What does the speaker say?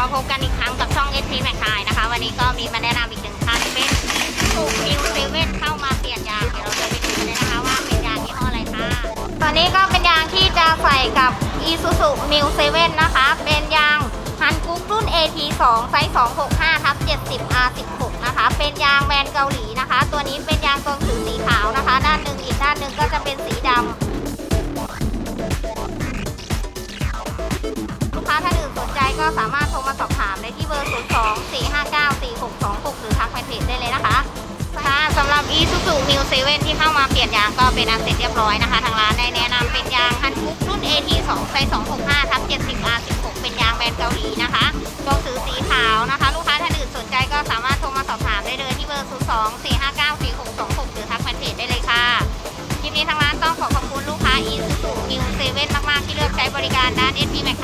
มาพบกันอีกครั้งกับช่อง s อ m แมคคายนะคะ วันนี้ก็มีมาแนะนำอีกหนึ่งคันเป็นสูบมิวเซเว่นเข้ามาเปลี่ยนยางเดี๋ยวเราจะไปดูกันเลยนะคะว่าเป็นยางยี่ห้ออะไรค่ะตอนนี้ก็เป็นยางที่จะใส่กับ Isuzu New 7นะคะ เป็นยางฮันกุ๊กรุ่น AT2 ไซส์265ทับ70 R16 นะคะ เป็นยางแบรนด์เกาหลี 024594626 หรือทักไปเพจได้เลยนะคะ ค่ะสำหรับ Isuzu New 7 ที่เข้ามาเปลี่ยนยางก็เป็นอันเสร็จเรียบร้อยนะคะ ทางร้านได้แนะนำเป็นยางฮันคุกรุ่น AT2 ไซส์265ทับ70 R16 เป็นยางแบรนด์เกาหลีนะคะตัวสือสีขาวนะคะ ลูกค้าท่านอื่นสนใจก็สามารถโทรมาสอบถามได้เลยที่เบอร์ 024594626 หรือทักไปเพจได้เลยค่ะ คลิปนี้ทางร้านต้องขอขอบคุณลูกค้า Isuzu New 7 มากๆที่เลือกใช้บริการด้าน SP Max